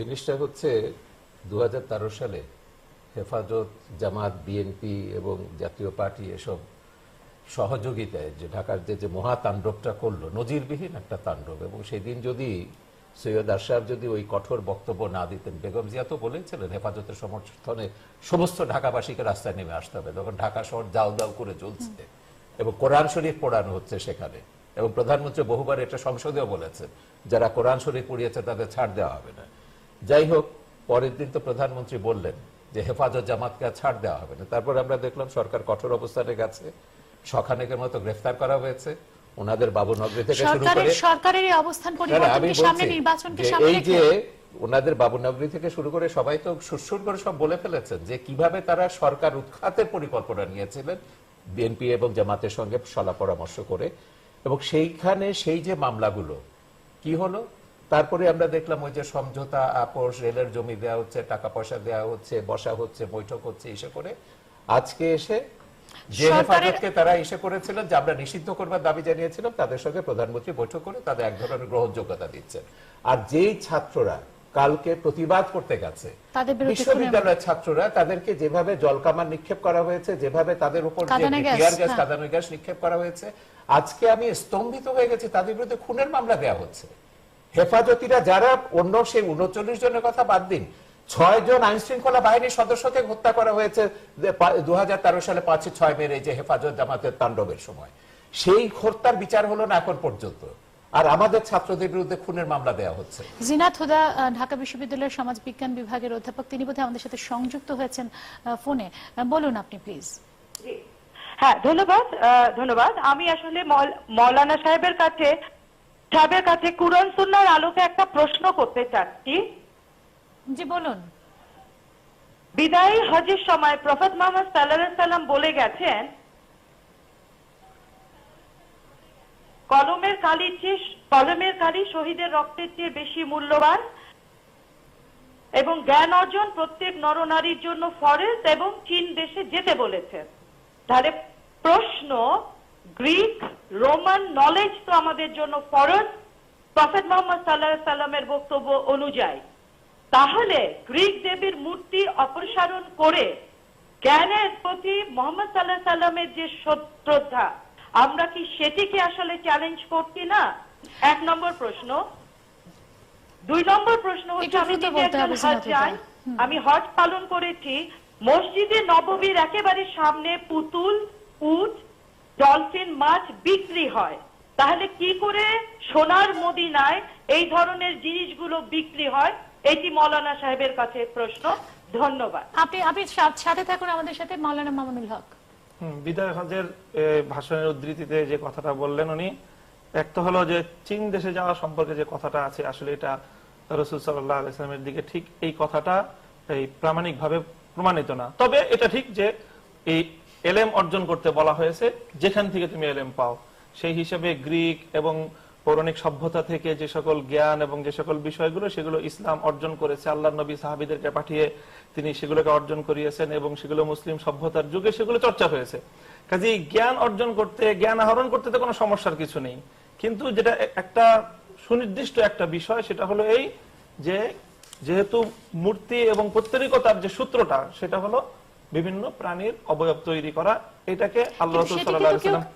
জিনিসটা হচ্ছে দু হাজার তেরো সালে হেফাজত, জামাত, বিএনপি এবং জাতীয় পার্টি এসব সহযোগিতায় যে ঢাকার যে যে মহাতাণ্ডবটা করল, নজিরবিহীন একটা তাণ্ডব। এবং সেই দিন যদি সৈয়দ আশরাফ যদি ওই কঠোর বক্তব্য না দিতেন, বেগম জিয়া তো বলেছিলেন হেফাজতের সমর্থনে সমস্ত ঢাকাবাসীকে রাস্তায় নেমে আসতে হবে। তখন ঢাকা শহর দাউ দাউ করে জ্বলছে এবং কোরআন শরীফ পড়ানো হচ্ছে সেখানে। এবং প্রধানমন্ত্রী বহুবার এটা সংসদেও বলেছেন, যারা কোরআন শরীফ পড়িয়েছে তাদের ছাড় দেওয়া হবে না। যাই হোক পরের দিন তো প্রধানমন্ত্রী বললেন যে হেফাজত জামাতকে ছাড় দেওয়া হবে না। তারপর আমরা দেখলাম সরকার কঠোর অবস্থানে গেছে। শখানেকের মতো গ্রেফতার করা হয়েছে। ওনাদের বাবুনগরী থেকে শুরু করে সরকারের এই অবস্থান পরিবর্তনকে সামনে নির্বাচনকে সামনে এই যে ওনাদের বাবুনগরী থেকে শুরু করে সবাই তো সুরসুর করে সব বলে ফেলেছেন যে কীভাবে তারা সরকার উৎখাতের পরিকল্পনা নিয়েছিলেন বিএনপি এবং জামাতের সঙ্গে সলা পরামর্শ করে। এবং সেইখানে সেই যে মামলাগুলো কি হলো? তারপরে আমরা দেখলাম ওই যে সমঝোতা আপোষ রেলের জমি দেওয়া হচ্ছে টাকা পয়সা দেওয়া হচ্ছে বসা হচ্ছে বৈঠক হচ্ছে এসে করে আজকে এসে যে সরকারের- হেফাজতকে তারা এসে করেছিলেন যে আমরা নিষিদ্ধ করবার দাবি জানিয়েছিলাম তাদের সঙ্গে প্রধানমন্ত্রী বৈঠক করে তাদের এক ধরনের গ্রহণযোগ্যতা দিচ্ছেন আর যেই ছাত্ররা কালকে প্রতিবাদ করতে গেছে তাদের বিরুদ্ধে বিশ্ববিদ্যালয়ের ছাত্ররা তাদেরকে যেভাবে জলকামান নিক্ষেপ করা হয়েছে যেভাবে তাদের উপর টিয়ার গ্যাস হ্যাঁ। গ্যাস নিক্ষেপ করা হয়েছে আজকে আমি স্তম্ভিত হয়ে গেছি তাদের বিরুদ্ধে খুনের মামলা দেওয়া হচ্ছে হেফাজতিরা যারা অন্য সেই উনচল্লিশ জনের কথা বাদ দিন ছয় জন আইন শৃঙ্খলা বাহিনীর সদস্যকে হত্যা করা হয়েছে দু সালে পাঁচই ছয় মেরে যে হেফাজত জামাতের তাণ্ডবের সময়। সেই হত্যার বিচার হলো না এখন পর্যন্ত। আর আমাদের ছাত্রদের বিরুদ্ধে খুনের মামলা দেওয়া হচ্ছে। জিনাত হুদা ঢাকা বিশ্ববিদ্যালয়ের সমাজ বিজ্ঞান বিভাগের অধ্যাপক। তিনি বোধহয় আমাদের সাথে সংযুক্ত হয়েছেন আহ, ফোনে। বলুন আপনি প্লিজ। হ্যাঁ ধন্যবাদ আহ, ধন্যবাদ। আমি আসলে মৌল- মৌলানা সাহেবের কাছে সাহেবের কাছে কুরআন সুন্নার আলোকে একটা প্রশ্ন করতে চাচ্ছি। জি বলুন। বিদায়ী হজের সময় প্রফেট মোহাম্মদ সাল্লাহ সাল্লাম বলে গেছেন কলমের কালির চেয়ে কলমের কালি শহীদের রক্তের চেয়ে বেশি মূল্যবান এবং জ্ঞান অর্জন প্রত্যেক নরনারীর জন্য ফরেজ এবং চীন দেশে যেতে বলেছেন। তাহলে প্রশ্ন গ্রিক রোমান নলেজ তো আমাদের জন্য ফরজ। প্রফেট মোহাম্মদ সাল্লাহ সাল্লামের বক্তব্য অনুযায়ী তাহলে গ্রিক দেবীর মূর্তি অপসারণ করে জ্ঞানের প্রতি মোহাম্মদ সাল্লাহ সাল্লামের যে শ্রদ্ধা আমরা কি সেটিকে আসলে চ্যালেঞ্জ করছি না? এক নম্বর প্রশ্ন। দুই নম্বর প্রশ্ন হচ্ছে আমি একজন হজ যাই আমি হজ পালন করেছি মসজিদে নববীর একেবারে সামনে পুতুল উট ডলফিন মাছ বিক্রি হয়। তাহলে কি করে সোনার মদিনায় এই ধরনের জিনিসগুলো বিক্রি হয়? এটি মৌলানা সাহেবের কাছে প্রশ্ন। ধন্যবাদ। আপনি আপনি সাথে থাকুন আমাদের সাথে মাওলানা মামুনুল হক। বিদায় হজের ভাষণের উদ্ধৃতিতে যে কথাটা বললেন উনি এক তো হলো যে চীন দেশে যাওয়া সম্পর্কে যে কথাটা আছে আসলে এটা রসুল সাল্লাহ আলাইসলামের দিকে ঠিক এই কথাটা এই প্রামাণিক ভাবে প্রমাণিত না। তবে এটা ঠিক যে এই এলেম অর্জন করতে বলা হয়েছে, যেখান থেকে তুমি এলেম পাও। সেই হিসেবে গ্রিক এবং পৌরাণিক সভ্যতা থেকে যে সকল জ্ঞান এবং যে সকল বিষয়গুলো, সেগুলো ইসলাম অর্জন করেছে আল্লাহ নবী সাহাবিদেরকে পাঠিয়ে তিনি সেগুলোকে অর্জন করিয়েছেন এবং সেগুলো মুসলিম সভ্যতার যুগে সেগুলো চর্চা হয়েছে। কাজেই জ্ঞান অর্জন করতে, জ্ঞান আহরণ করতে তো কোনো সমস্যার কিছু নেই। কিন্তু যেটা একটা সুনির্দিষ্ট একটা বিষয়, সেটা হলো এই যে, যেহেতু মূর্তি এবং প্রত্যরিকতার যে সূত্রটা, সেটা হলো বিভিন্ন প্রাণীর অবয়ব তৈরি করা এটাকে আল্লাহ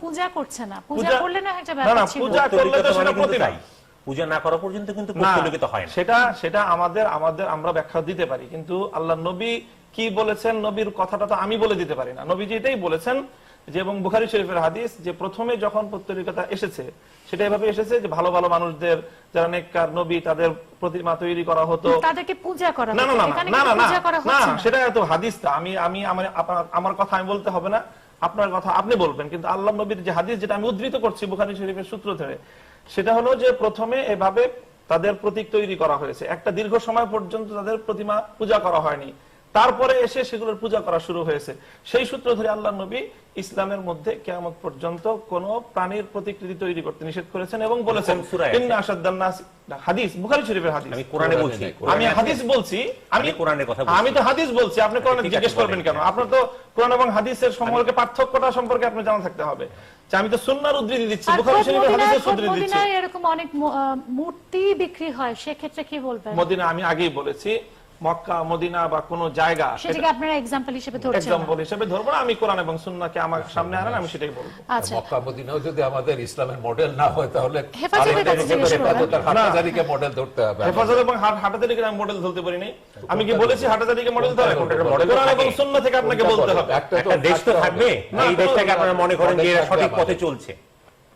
পূজা করছে না। পূজা করলে না একটা না, না, পূজা করলে তো সেটা মানে। পূজা না করা পর্যন্ত কিন্তু হয় সেটা সেটা আমাদের আমাদের আমরা ব্যাখ্যা দিতে পারি। কিন্তু আল্লাহ নবী কি বলেছেন? নবীর কথাটা তো আমি বলে দিতে পারি না। নবী যেটাই বলেছেন যে এবং বুখারি শরীফের হাদিস যে প্রথমে যখন পত্তরিকতা এসেছে সেটা এভাবে এসেছে যে ভালো ভালো মানুষদের যারা নেককার নবী তাদের প্রতিমা তৈরি করা হতো। তাদেরকে পূজা করা না না না না না না সেটা তো হাদিসটা আমি আমি আমার আমার কথা আমি বলতে হবে না আপনার কথা আপনি বলবেন কিন্তু আল্লাহ নবীর যে হাদিস যেটা আমি উদ্ধৃত করছি বুখারী শরীফের সূত্র ধরে সেটা হলো যে প্রথমে এভাবে তাদের প্রতীক তৈরি করা হয়েছে। একটা দীর্ঘ সময় পর্যন্ত তাদের প্রতিমা পূজা করা হয়নি। তারপরে এসে সেগুলোর পূজা করা শুরু হয়েছে। সেই সূত্র ধরে আল্লাহ নবী ইসলামের মধ্যে কেয়ামত পর্যন্ত কোন প্রাণীর প্রতিকৃতি তৈরি করতে নিষেধ করেছেন এবং বলেছেন হাদিস বুখারী শরীফের হাদিস। আমি কোরআনে বলছি। আমি হাদিস বলছি। আমি কোরআনের কথা আমি তো হাদিস বলছি আপনি কোরআনে জিজ্ঞেস করবেন কেন? আপনার তো কোরআন এবং হাদিসের সম্পর্কে পার্থক্যটা সম্পর্কে আপনার জানা থাকতে হবে। যে আমি তো সুন্নাহর উদ্ধৃতি দিচ্ছি বুখারী শরীফের উদ্ধৃতি দিচ্ছি। এরকম অনেক মূর্তি বিক্রি হয় সেক্ষেত্রে কি বলবেন? মদিনা আমি আগেই বলেছি মক্কা মদিনা বা কোন জায়গা সেটাকে আপনারা এক্সাম্পল হিসেবে ধরছেন হিসেবে ধরবো না। আমি কোরআন এবং সুন্নাহকে আমার সামনে আনেন আমি সেটাই বলব। আচ্ছা। মক্কা মদিনাও যদি আমাদের ইসলামের মডেল না হয় তাহলে হেফাজতের মডেল ধরতে হবে হেফাজত এবং হাটাজারিকে আমি মডেল ধরতে পারিনি আমি কি বলেছি হাটাজারিকে মডেল ধরে? কোরআন এবং সুন্নাহ থেকে আপনাকে বলতে হবে। একটা দেশ তো থাকবে। এই দেশটাকে আপনারা মনে করেন যে সঠিক পথে চলছে।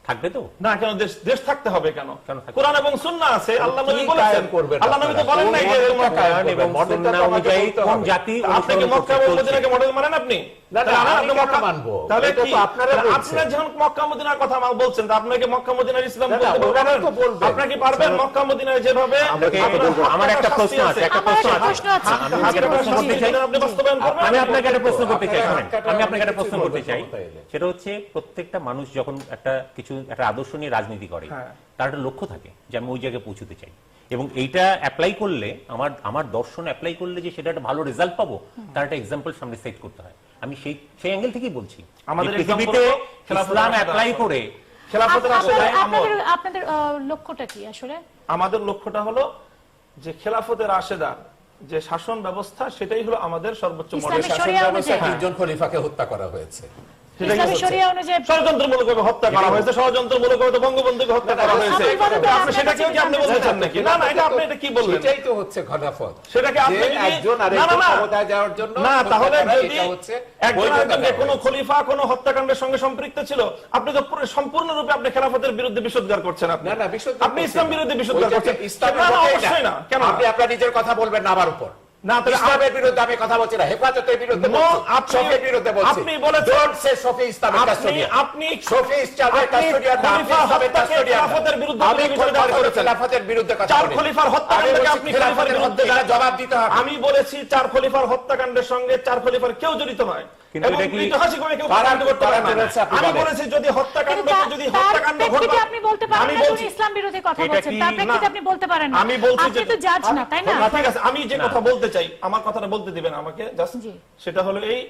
থাকবে তো? না কেন দেশ দেশ থাকতে হবে কেন? কোরআন এবং সুন্নাহ আছে আল্লাহ নবী বলেছেন। আল্লাহ নবী তো? বলেন নাই যে মডেলটা এবং? সুন্নাহ অনুযায়ী কোন জাতি আপনি কি মক্কা এবং মদিনাকে মডেল মানেন আপনি? আমার একটা প্রশ্ন আছে, একটা প্রশ্ন আছে। আমি আপনাকে একটা প্রশ্ন করতে চাই। আমি আপনাকে একটা প্রশ্ন করতে চাই। সেটা হচ্ছে প্রত্যেকটা মানুষ যখন একটা কিছু একটা আদর্শ নিয়ে রাজনীতি করে হ্যাঁ। তার একটা লক্ষ্য থাকে যে আমি ওই জায়গায় পৌঁছতে চাই। এবং এইটা অ্যাপ্লাই করলে আমার আমার দর্শন অ্যাপ্লাই করলে যে সেটা একটা ভালো রেজাল্ট পাবো তার একটা এক্সাম্পল সামনে সেট করতে হয়। আমি সেই সেই অ্যাঙ্গেল থেকেই বলছি। আমাদের পৃথিবীতে ইসলাম অ্যাপ্লাই করে খেলাফতের আসলে আপনাদের- আপনাদের লক্ষ্যটা কি আসলে? আমাদের লক্ষ্যটা হলো যে খেলাফতের আশেদা যে শাসন ব্যবস্থা সেটাই হলো আমাদের সর্বোচ্চ মডেল শাসন ব্যবস্থা একজন তিনজন খলিফাকে হত্যা করা হয়েছে। সেটাই ইসলামী হচ্ছে। শরিয়া অনুযায়ী ষড়যন্ত্রমূলকভাবে হত্যা করা হয়েছে ষড়যন্ত্রমূলকভাবে বঙ্গবন্ধুকে হত্যা করা হয়েছে। আপনি তো, সেটাকেও কি আপনি বলতে নাকি? না না এটা আপনি এটা কি বললেন? সেটাই তো হচ্ছে খলাফত সেটাকে আপনি একজন আরেকজন না, না। ক্ষমতায় যাওয়ার জন্য না তাহলে যদি একজন আরেকজনকে কোনো খলিফা কোনো হত্যাকাণ্ডের সঙ্গে সম্পৃক্ত ছিল আপনি তো পুরো সম্পূর্ণরূপে আপনি খেলাফতের বিরুদ্ধে বিশুদ্ধার করছেন আপনি। না না বিশুদ্ধ আপনি ইসলাম বিরুদ্ধে বিশুদ্ধার করছেন। না, অবশ্যই না কেন আপনি আপনার নিজের কথা বলবেন না আমার উপর। না, ইসলামের বিরুদ্ধে আমি কথা বলছি না হেফাজতের বিরুদ্ধে No, বলছি। আপনি- শফির বিরুদ্ধে বলছি। আপনি বলেছেন- সে শফি ইসলামের কাস্টোডিয়ান আপনি- শফি ইসলামের কাস্টোডিয়ান না আপনি ইসলামের কাস্টোডিয়ান খেলাফতের বিরুদ্ধে আমি কোনো বিচার খেলাফতের বিরুদ্ধে কথা চার খলিফার হত্যাকাণ্ডকে আপনি খেলাফতের বিরুদ্ধে জবাব দিতে হবে। আমি বলেছি চার খলিফার হত্যাকাণ্ডের সঙ্গে চার খলিফার কেউ জড়িত নয় কিন্তু এটা কি- ঐতিহাসিকভাবে কেউ কারা- প্রমাণিত করতে পারে কারা না। বলেছে আপনি আমি বলেছি যদি হত্যাকাণ্ড যদি হত্যাকাণ্ড প্রেক্ষিতে আপনি বলতে পারেন আমি না যে উনি ইসলাম বিরোধী কথা বলছেন। তার প্রেক্ষিতে আপনি বলতে পারেন না। আমি বলছি আপনি তো জাজ না তাই না? না ঠিক আছে আমি যে কথা বলতে চাই আমার কথাটা বলতে দিবেন আমাকে জাস্ট সেটা হলো এই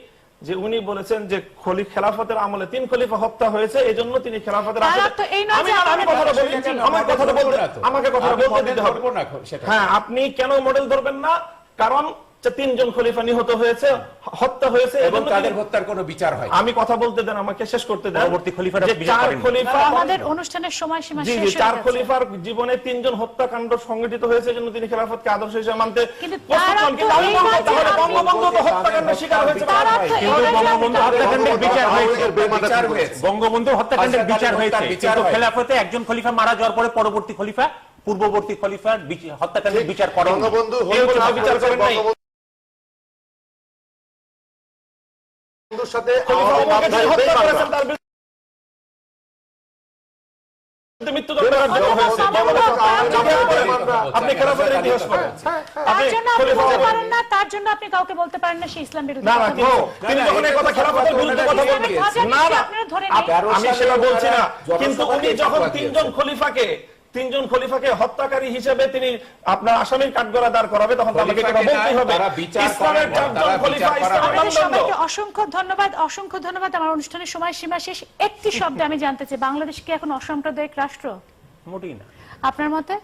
যে উনি বলেছেন যে খলি খেলাফতের আমলে তিন খলিফা হত্যা হয়েছে এই জন্য তিনি খেলাফতের আমি কথাটা বলতে আমার কথাটা বলতে আমাকে কথাটা বলতে দিতে হবে। হ্যাঁ আপনি কেন মডেল ধরবেন না? কারণ তিনজন খলিফা নিহত হয়েছে হত্যা হয়েছে এবং তাদের হত্যার কোনো বিচার হয়। আমি কথা বলতে দেন আমাকে শেষ করতে দেন। পরবর্তী খলিফারা চার খলিফা আমাদের অনুষ্ঠানের সময়সীমা জি শেষ হয়ে চার খলিফার জীবনে তিনজন হত্যাকাণ্ড সংগঠিত হয়েছে জন্য তিনি খেলাফতকে আদর্শ হিসেবে মানতে বঙ্গবন্ধু হত্যাকাণ্ডের শিকার হয়েছে বঙ্গবন্ধু হত্যাকাণ্ডের বিচার হয়েছে। বিচার বঙ্গবন্ধু হত্যাকাণ্ডের বিচার হয়েছে। কিন্তু খেলাফতে একজন খলিফা মারা যাওয়ার পরে পরবর্তী খলিফা পূর্ববর্তী খলিফার হত্যাকাণ্ডের বিচার করেন বঙ্গবন্ধু বিচার করেন ওমর- পারেন না তার জন্য আপনি কাউকে বলতে পারেন না সে ইসলাম বিরোধী আমি সেটা বলছি না। কিন্তু উনি যখন তিনজন খলিফাকে তিনজন খলিফাকে হত্যাকারী হিসেবে তিনি আপনার আসামির কাঠগড়া দাঁড় করাবে তখন তাদেরকে কথা বলতেই হবে ইসলামের চারজন খলিফা ইসলামের আপনাদের মানদণ্ড সবাইকে অসংখ্য ধন্যবাদ অসংখ্য ধন্যবাদ আমার অনুষ্ঠানের সময় সীমা শেষ। একটি শব্দে আমি জানতে চাই বাংলাদেশ কি এখন অসাম্প্রদায়িক রাষ্ট্র? মোটেই না। আপনার মতে?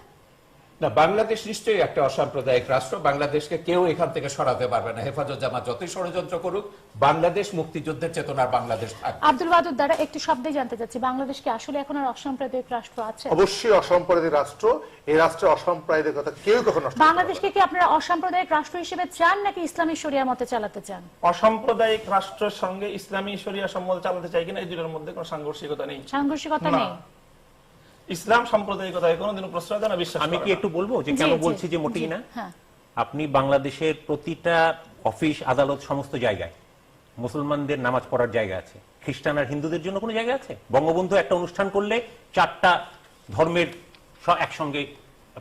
না বাংলাদেশ নিশ্চয়ই একটা অসাম্প্রদায়িক রাষ্ট্র। বাংলাদেশকে কেউ এখান থেকে সরাতে পারবে না। হেফাজত জামাত যতই ষড়যন্ত্র করুক বাংলাদেশ মুক্তিযুদ্ধের চেতনার বাংলাদেশ থাকবে আব্দুল ওয়াদুদ দ্বারা একটি শব্দে জানতে চাচ্ছি। বাংলাদেশ কি আসলে এখন আর অসাম্প্রদায়িক রাষ্ট্র আছে? অবশ্যই অসাম্প্রদায়িক রাষ্ট্র। এই রাষ্ট্রে অসাম্প্রদায়িকতা কেউ কখনো। বাংলাদেশকে কি আপনারা অসাম্প্রদায়িক রাষ্ট্র হিসেবে চান নাকি ইসলামী শরিয়া মতে চালাতে চান? অসাম্প্রদায়িক রাষ্ট্রের সঙ্গে ইসলামী শরিয়া সম্বন্ধে চালাতে চাই কিনা এই দুটোর মধ্যে কোনো সাংঘর্ষিকতা নেই। সাংঘর্ষিকতা নেই? ইসলাম সাম্প্রদায়িকতায় কোনোদিনও প্রশ্রয় দেয় না বিশ্বাস আমি কি একটু বলব? যে কেন বলছি যে মোটেই না? হ্যাঁ। আপনি বাংলাদেশের প্রতিটা অফিস আদালত সমস্ত জায়গায় মুসলমানদের নামাজ পড়ার জায়গা আছে খ্রিস্টান আর হিন্দুদের জন্য কোনো জায়গা আছে? বঙ্গবন্ধু একটা অনুষ্ঠান করলে চারটা ধর্মের একসঙ্গে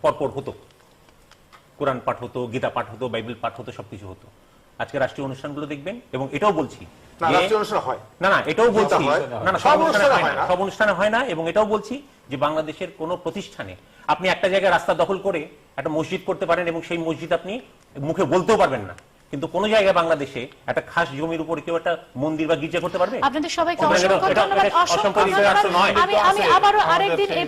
পরপর হতো। কোরআন পাঠ হতো গীতা পাঠ হতো বাইবেল পাঠ হতো সবকিছু হতো। আজকে রাষ্ট্রীয় অনুষ্ঠানগুলো দেখবেন এবং এটাও বলছি না যে- রাষ্ট্রীয় অনুষ্ঠান হয়। না না এটাও বলছি। না না সব সব অনুষ্ঠানে অনুষ্ঠানে হয় হয় না। না। সব অনুষ্ঠানে হয় না এবং এটাও বলছি যে বাংলাদেশের কোন প্রতিষ্ঠানে আপনি একটা জায়গায় রাস্তা দখল করে একটা মসজিদ করতে পারেন এবং সেই মসজিদ আপনি মুখে বলতেও পারবেন না। কিন্তু কোন জায়গায় বাংলাদেশে একটা খাস জমির উপরে কেউ একটা মন্দির বা গির্জা করতে পারবে? আপনাদের সবাইকে অসংখ্য ধন্যবাদ। আমি আরেকদিন এই